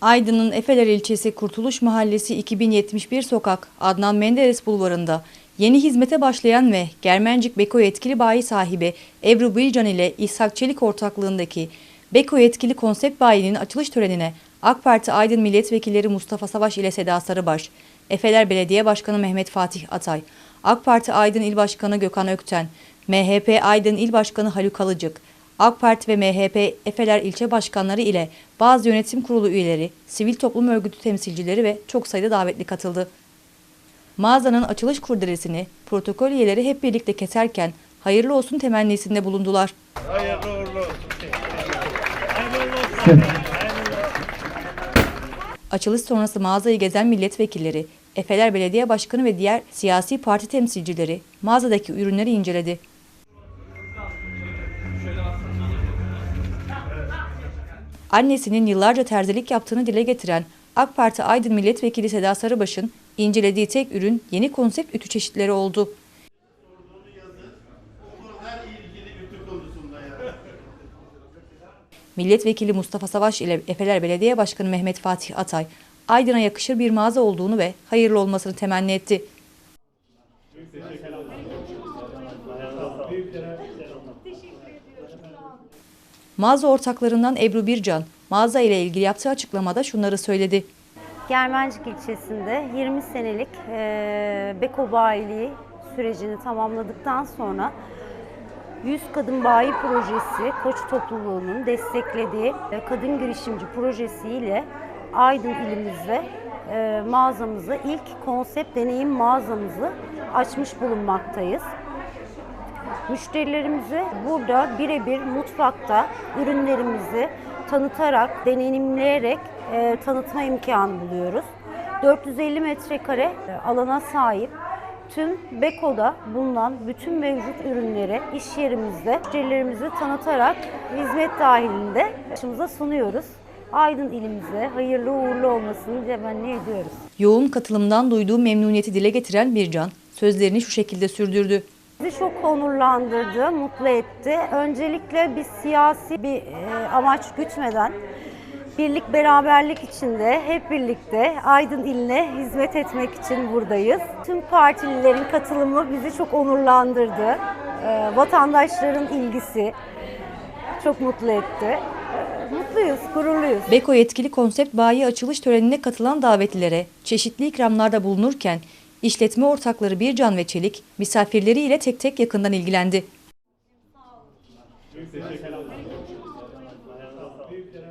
Aydın'ın Efeler ilçesi Kurtuluş Mahallesi 2071 sokak Adnan Menderes bulvarında. Yeni hizmete başlayan ve Germencik Beko yetkili bayi sahibi Ebru Bilcan ile İshak Çelik ortaklığındaki Beko yetkili konsept bayinin açılış törenine AK Parti Aydın Milletvekilleri Mustafa Savaş ile Seda Sarıbaş, Efeler Belediye Başkanı Mehmet Fatih Atay, AK Parti Aydın İl Başkanı Gökhan Ökten, MHP Aydın İl Başkanı Haluk Alıcık, AK Parti ve MHP Efeler ilçe başkanları ile bazı yönetim kurulu üyeleri, sivil toplum örgütü temsilcileri ve çok sayıda davetli katıldı. Mağazanın açılış kurdelesini protokol üyeleri hep birlikte keserken hayırlı olsun temennisinde bulundular. Hayırlı uğurlu olsun. Açılış sonrası mağazayı gezen milletvekilleri, Efeler Belediye Başkanı ve diğer siyasi parti temsilcileri mağazadaki ürünleri inceledi. Annesinin yıllarca terzilik yaptığını dile getiren AK Parti Aydın Milletvekili Seda Sarıbaş'ın incelediği tek ürün yeni konsept ütü çeşitleri oldu. Milletvekili Mustafa Savaş ile Efeler Belediye Başkanı Mehmet Fatih Atay, Aydın'a yakışır bir mağaza olduğunu ve hayırlı olmasını temenni etti. Mağaza ortaklarından Ebru Bircan, mağaza ile ilgili yaptığı açıklamada şunları söyledi. Germencik ilçesinde 20 senelik e, Beko bayiliği sürecini tamamladıktan sonra 100 Kadın Bayi Projesi Koç Topluluğu'nun desteklediği e, kadın girişimci projesiyle Aydın ilimizde e, mağazamızı, ilk konsept deneyim mağazamızı açmış bulunmaktayız. Müşterilerimize burada birebir mutfakta ürünlerimizi tanıtarak, deneyimleyerek e, tanıtma imkanı buluyoruz. 450 metrekare e, alana sahip tüm Beko'da bulunan bütün mevcut ürünleri iş yerimizde müşterilerimizi tanıtarak hizmet dahilinde başımıza sunuyoruz. Aydın ilimize hayırlı uğurlu olmasını temenni ediyoruz. Yoğun katılımdan duyduğu memnuniyeti dile getiren Bircan, sözlerini şu şekilde sürdürdü. Bizi çok onurlandırdı, mutlu etti. Öncelikle biz siyasi bir e, amaç gütmeden birlik beraberlik içinde hep birlikte Aydın iline hizmet etmek için buradayız. Tüm partililerin katılımı bizi çok onurlandırdı. E, vatandaşların ilgisi çok mutlu etti. Mutluyuz, gururluyuz. Beko yetkili konsept bayi açılış törenine katılan davetlilere çeşitli ikramlarda bulunurken işletme ortakları Bircan ve Çelik misafirleriyle tek tek yakından ilgilendi. Teşekkür